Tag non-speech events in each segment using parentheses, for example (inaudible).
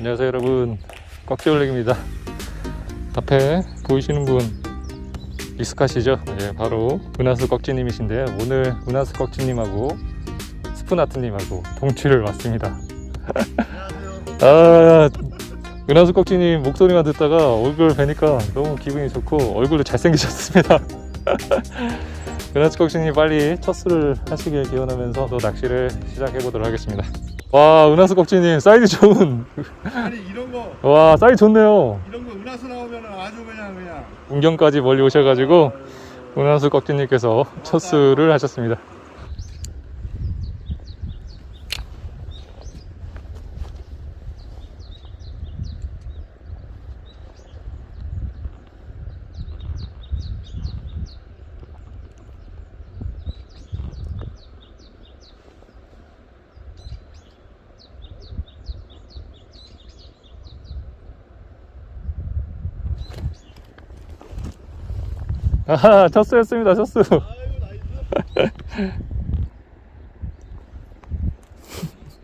안녕하세요 여러분. 꽉지올렉입니다. 앞에 보이시는 분 익숙하시죠? 예, 바로 은하수 꺽지님이신데요. 오늘 은하수 꺽지님하고 스프나트님하고 동치를 왔습니다. (laughs) 아 은하수 꺽지님 목소리만 듣다가 얼굴 뵈니까 너무 기분이 좋고 얼굴도 잘생기셨습니다. (laughs) 은하수 꺽지님 빨리 첫 술을 하시길 기원하면서 또 낚시를 시작해 보도록 하겠습니다 와 은하수 꺽지님 사이즈 좋은. 아니 이런 거. 와 사이즈 좋네요. 이런 거 은하수 나오면 아주 그냥 그냥. 운경까지 멀리 오셔가지고 은하수 꺽지님께서 첫 술을 하셨습니다 아하 첫 수였습니다 첫 수.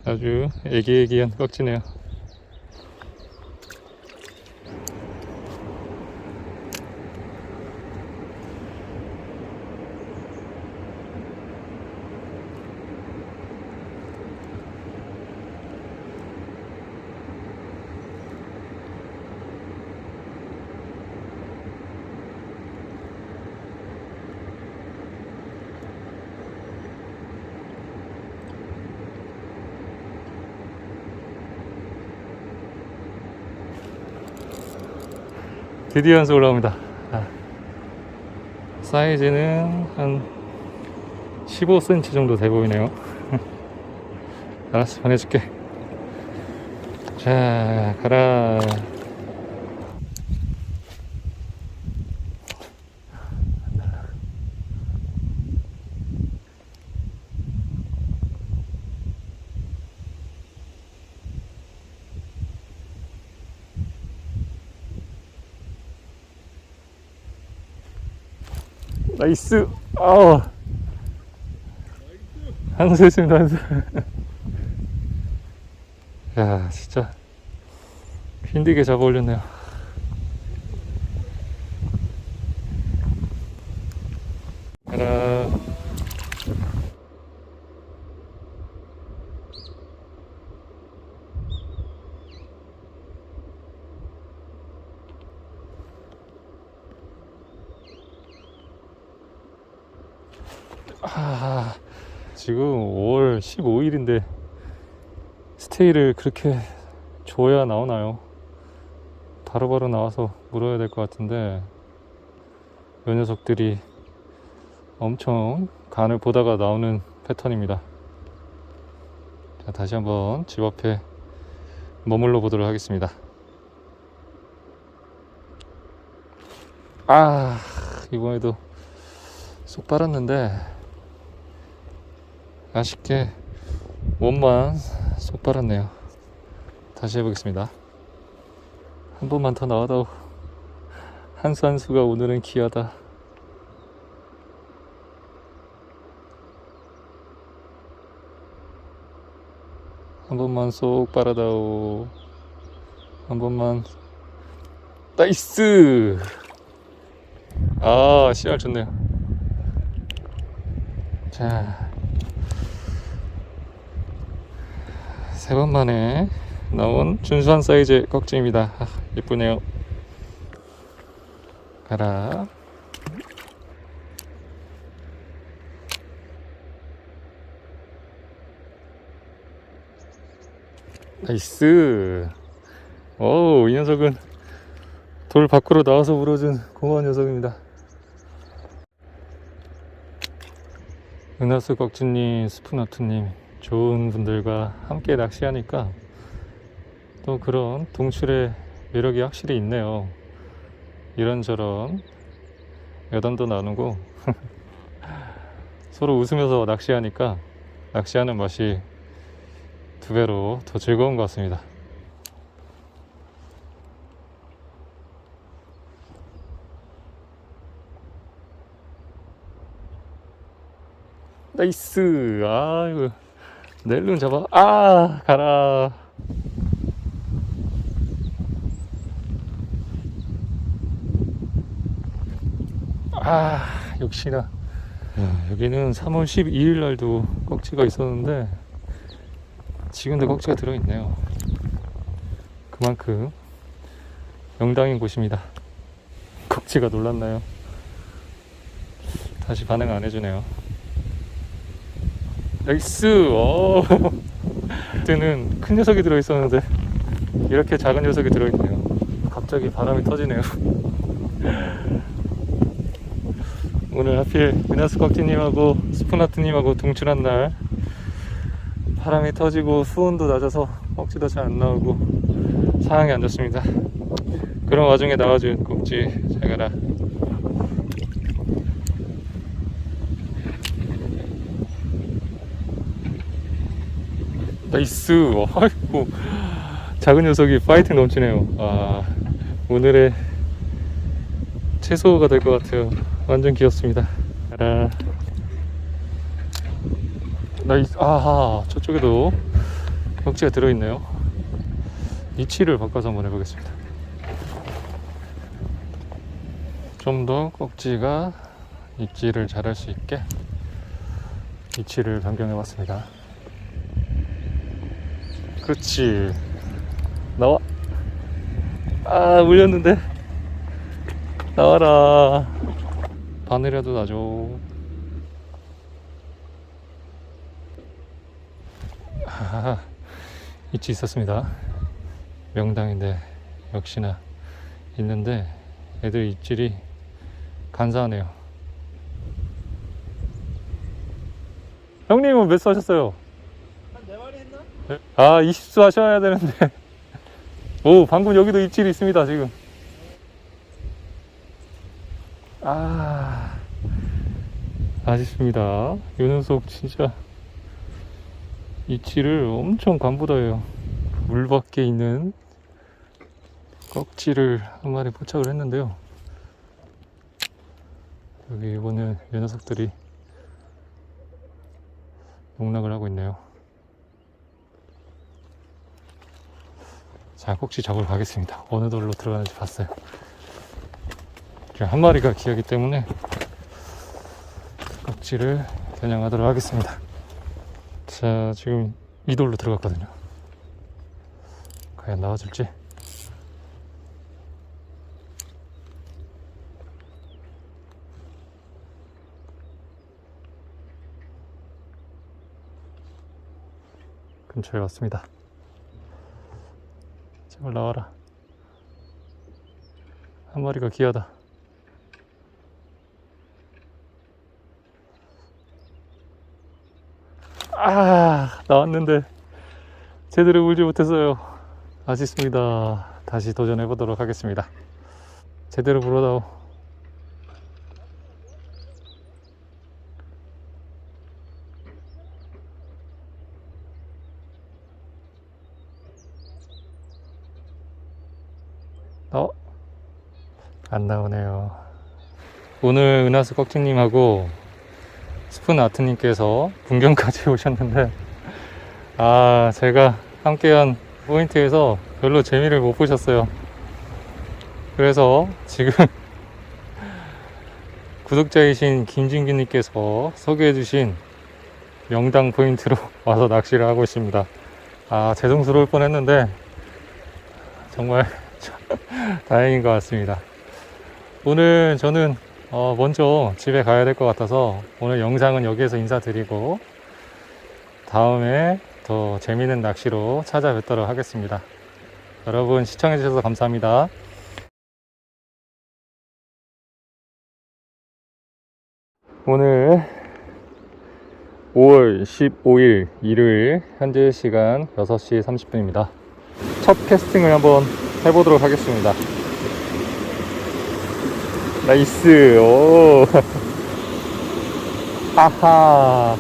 아주 애기애기한 꺽지네요 드디어 한수 올라옵니다. 아. 사이즈는 한 15cm 정도 돼 보이네요. (laughs) 알았어 보내줄게. 자 가라 나이스. 아우. 한수 했습니다 한수 야 진짜. 힘들게 잡아 올렸네요 아, 지금 5월 15일인데 스테이를 그렇게 줘야 나오나요? 바로바로 나와서 물어야 될 것 같은데 이 녀석들이 엄청 간을 보다가 나오는 패턴입니다. 자, 다시 한번 집 앞에 머물러 보도록 하겠습니다. 아, 이번에도 쏙 빨았는데 아쉽게 원만 쏙 빨았네요. 다시 해보겠습니다. 한 번만 더 나와도 한수 한수가 오늘은 귀하다. 한 번만 쏙 빨아다오. 한 번만. 나이스! 아, 씨알 좋네요. 자. 세 번 만에 나온 준수한 사이즈의 꺽지입니다. 아, 예쁘네요. 가라. 나이스. 오, 이 녀석은 돌 밖으로 나와서 물어준 고마운 녀석입니다. 은하수 꺽지님, 스푸너트님, 좋은 분들과 함께 낚시하니까 또 그런 동출의 매력이 확실히 있네요. 이런저런 여담도 나누고 (laughs) 서로 웃으면서 낚시하니까 낚시하는 맛이 두 배로 더 즐거운 것 같습니다. 나이스 아이고 내 일론 잡아. 아, 가라. 아, 역시나. 야, 여기는 3월 12일 날도 꺽지가 있었는데, 지금도 꺽지가 들어있네요. 그만큼 영당인 곳입니다. 꺽지가 놀랐나요? 다시 반응 안 해주네요. 나이스. 오. 그때는 큰 녀석이 들어있었는데 이렇게 작은 녀석이 들어있네요. 갑자기 바람이 터지네요. 오늘 하필 은하수 꺽지님하고 스푸나트님하고 동출한 날 바람이 터지고 수온도 낮아서 꺽지도 잘 안 나오고 상황이 안 좋습니다. 그런 와중에 나와준 꺽지 잘 가라 나이스. 아이고. 작은 녀석이 파이팅 넘치네요. 아 오늘의 최소가 될 것 같아요. 완전 귀엽습니다. 가라. 나이스. 아하 저쪽에도 꺽지가 들어있네요. 위치를 바꿔서 한번 해보겠습니다. 좀더 꺽지가 입질을 잘할 수 있게 위치를 변경해 봤습니다 그렇지. 나와. 아 물렸는데? 나와라. 바늘이라도 놔줘. 아 있지 있었습니다. 명당인데 역시나 있는데 애들 입질이 간사하네요. 형님은 몇 수 하셨어요? 아 20수 하셔야 되는데. (laughs) 오 방금 여기도 입질이 있습니다 지금. 아 아쉽습니다. 요 녀석 진짜 입질을 엄청 간보다해요. 물 밖에 있는 꺽지를 한 마리 포착을 했는데요. 여기 이번엔 요 녀석들이 농락을 하고 있네요 자, 꼭지 잡으러 가겠습니다. 어느 돌로 들어가는지 봤어요. 지금 한 마리가 기하기 때문에 꼭지를 겨냥하도록 하겠습니다. 자, 지금 이 돌로 들어갔거든요. 과연 나와줄지? 근처에 왔습니다. 제발 나와라. 한 마리가 귀하다. 아, 나왔는데 제대로 울지 못했어요. 아쉽습니다. 다시 도전해 보도록 하겠습니다. 제대로 불어다오. 어? 안 나오네요. 오늘 은하수 꺽지님하고 스푼 아트님께서 분경까지 (laughs) 오셨는데, 아, 제가 함께한 포인트에서 별로 재미를 못 보셨어요. 그래서 지금 (laughs) 구독자이신 김진기님께서 소개해주신 명당 포인트로 (laughs) 와서 낚시를 하고 있습니다. 아, 죄송스러울 뻔 했는데, 정말 다행인 것 같습니다. 오늘 저는 어, 먼저 집에 가야 될 것 같아서 오늘 영상은 여기에서 인사드리고 다음에 더 재미있는 낚시로 찾아뵙도록 하겠습니다. 여러분 시청해주셔서 감사합니다. 오늘 5월 15일 일요일 현재 시간 6시 30분입니다. 첫 캐스팅을 한번 해보도록 하겠습니다. 나이스, 오. (laughs) 아하.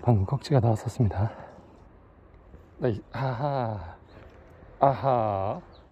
방금 꺽지가 나왔었습니다. 나이, 아하. 아하.